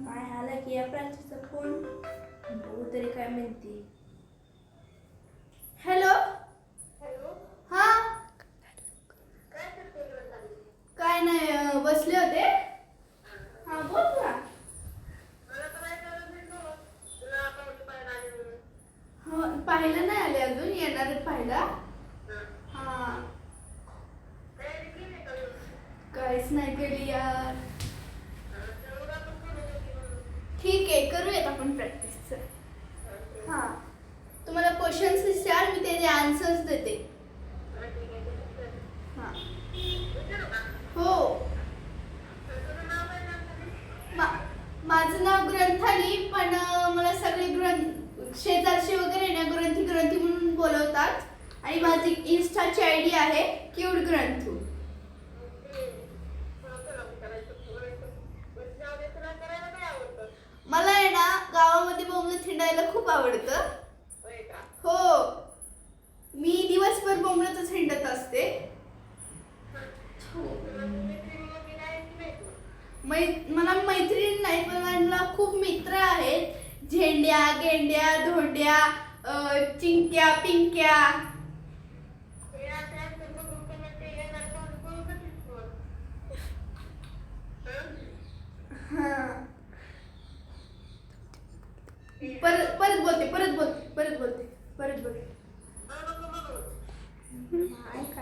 नाही आला की या प्राचीचा फोन बघू तरी काय म्हणते. हॅलो? हा? काय नाही बसले होते. हा बोल ना. हो पाहिलं नाही आले अजून येणार आहेत पाहिला हा. काहीच नाही केली यार. ठीक आहे करूयात आपण प्रॅक्टिसचं हां. तुम्हाला क्वेश्चन्स विचार मी त्याचे आन्सर्स देते. हां. हो. मा माझं नाव ग्रंथाली पण मला सगळे ग्रंथ शेजारचे वगैरे ना ग्रंथी ग्रंथी म्हणून बोलवतात. आणि माझी इन्स्टाची आय डी आहे क्यूड ग्रंथू मला आहे ना गावामध्ये बोंबलं थिंडायला खूप आवडतं. हो. मी दिवसभर बोंबलतच हिंडत असते. मै मला मैत्रीण नाही पण मला खूप मित्र आहेत. झेंड्या गेंड्या धोंड्या चिंक्या पिंक्या हां. परत परत बोलते परत बोलते परत बोलते परत बोलते.